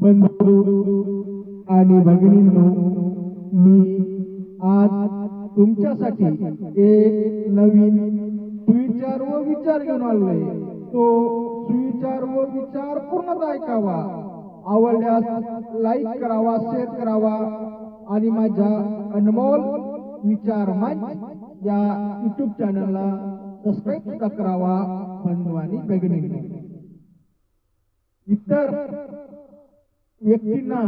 बंधू आणि भगिनींनो मी आज तुमच्यासाठी एक नवीन सुविचार व विचार घेऊन आलोय. तो सुविचार व विचार पूर्णतः ऐकावा. आवडल्यास लाईक करावा शेअर करावा आणि माझ्या अनमोल विचार मंच या युट्यूब चॅनलला सबस्क्राईब सुद्धा करावा बंधू आणि भगिनींनो. इतर व्यक्तींना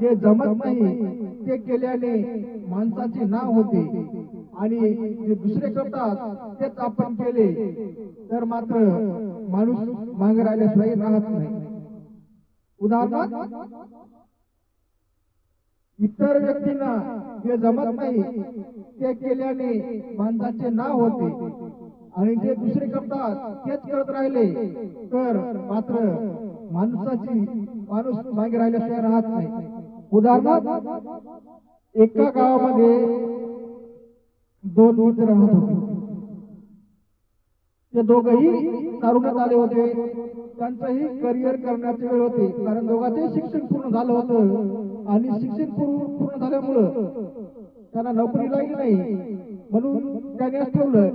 जे जमत नाही ते केल्याने माणसाचे नाव होते. आणि जे दुसरे करतात तेच आपण केले. तर मात्र माणूस मागे राहिल्याशिवाय राहत नाही. उदाहरणार्थ इतर व्यक्तींना जे जमत नाही ते केल्याने माणसाचे नाव होते. आणि जे दुसरे करतात तेच करत राहिले. तर मात्र माणसाची माणूस मागे राहिल्याशिवाय राहत नाही. उदाहरणार्थ एका गावामध्ये दोन मित्र राहत होते. ते दोघही तारुण्यात आले होते. त्यांचंही करिअर करण्याची वेळ होती. कारण दोघांचे शिक्षण पूर्ण झालं होतं. आणि शिक्षण पूर्ण पूर्ण झाल्यामुळं त्यांना नोकरी लागली नाही. म्हणून त्याने ठेवलं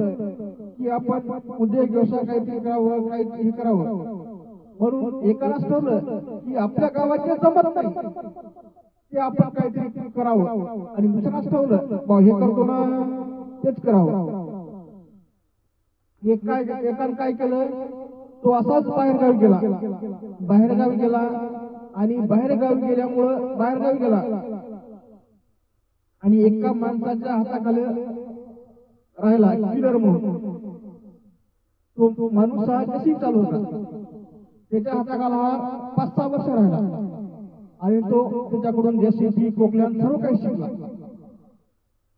की आपण उद्योग व्यवसाय काहीतरी करावं काहीतरी हे करावं. म्हणून एकालाच ठेवलं की आपल्या गावात जमत नाही. ते आपण काहीतरी करावं. आणि दुसऱ्याच ठेवलं बा हे करतो ना तेच करावं. एक काय एकानं काय केलं? तो असाच बाहेरगावी गेला. बाहेरगावी गेला आणि बाहेरगावी गेल्यामुळं बाहेरगावी गेला. आणि एका माणसाच्या हाताखाली राहिला किलर म्हणून. तो माणूस हा कशी चालू होता. त्याच्या हाताखाला हा पाच सहा वर्ष राहिला. आणि तो त्याच्याकडून जेसीबी कोकल्यान सर्व काही शिकला.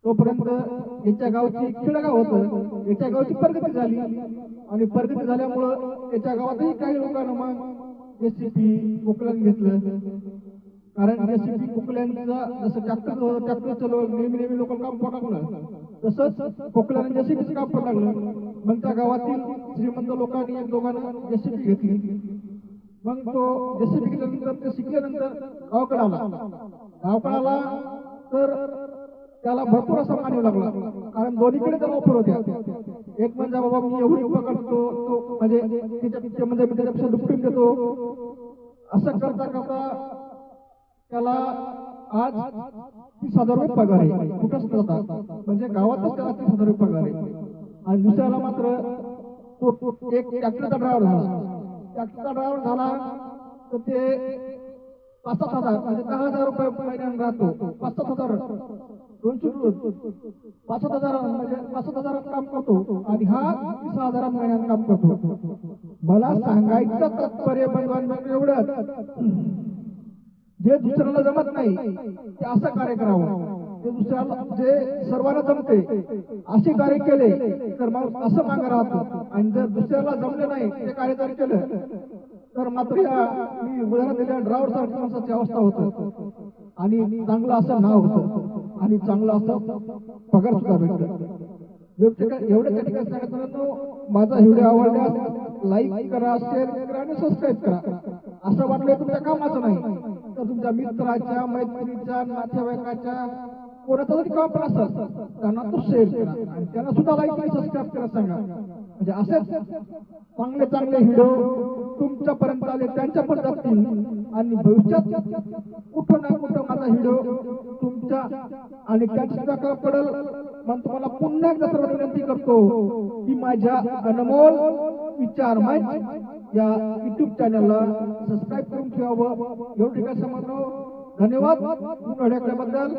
तोपर्यंत याच्या गावची खेडेगाव होतं. याच्या गावची प्रगती झाली. आणि प्रगती झाल्यामुळं याच्या गावातही काही लोकांना मग जेसीबी कोकल्यान घेतलं. कारण जेसीबी कोकल्यांचा जसं ट्रॅक्टर ट्रॅक्टरचं लोक नेहमी नेहमी लोक काम पटाकलं तसंच कोकल्यानं जेसीबीचं काम पडलं लागलं. मग त्या गावातील श्रीमंत लोकांनी एक दोघांना जेसीबी घेतली. मग तो जेसीबी घेतल्यानंतर ते शिकल्यानंतर गावाकडे आला. गावाकडे आला तर त्याला भरपूर असा मानव लागला. कारण दोन्हीकडे त्याला ऑफर होत्या. एक म्हणजे बाबा मी एवढी पकडतो तो म्हणजे तिच्या म्हणजे मी त्याच्यापेक्षा दुपटून देतो. असं करता करता त्याला आज तीस हजार रुपये पगार आहे. कुठंच करता म्हणजे गावातच त्याला तीस हजार रुपये पगार आहे. आणि दुसऱ्याला मात्र तो तो एक ट्रॅक्टरचा ड्रायव्हर झाला. ट्रॅक्टरचा ड्रायव्हर झाला तर ते पाच सात हजार म्हणजे दहा हजार रुपये महिन्यानं राहतो. पाच सात हजार. दोनशे पाच सात हजार म्हणजे पाच सात हजार काम करतो. आणि हा तीस हजार महिन्याने काम करतो. मला सांगायचं तात्पर्य बंधवांना एवढंच. जे दुसऱ्याला जमत नाही ते असं कार्य करावं. ते दुसऱ्याला जे सर्वांना जमते असे कार्य केले तर मग असं मागं राहतो. आणि जर दुसऱ्याला जमले नाही ते कार्य जर केलं तर मात्र या मी उदाहरण दिल्या ड्रायव्हर सारख्या माणसाची अवस्था होतं. आणि चांगलं असं नाव होतं. आणि चांगलं असं पगार सुद्धा भेटतं एवढ्या ठिकाणी सांगत माझा व्हिडिओ आवडल्यास लाईक करा शेअर करा आणि सबस्क्राईब करा. असं वाटलं तुमच्या कामाचं नाही. तर तुमच्या मित्राच्या मैत्रिणीच्या नातेवाईकाच्या कोणाचा जरी काम पण असेल त्यांना तो शेअर करा. आणि त्यांना सुद्धा लाईक आणि सबस्क्राईब करा सांगा. म्हणजे असेच चांगले चांगले व्हिडिओ तुमच्यापर्यंत आले त्यांच्या पण जातील. आणि भविष्यात कुठं ना कुठं माझा हिरो तुमच्या आणि त्यांच्या सुद्धा काम मग तुम्हाला पुन्हा एकदा सर्व विनंती करतो की माझ्या अनमोल विचार मंच या युट्यूब चॅनलला सबस्क्राईब करून ठेवावं. एवढं काय समजलो. धन्यवाद. बद्दल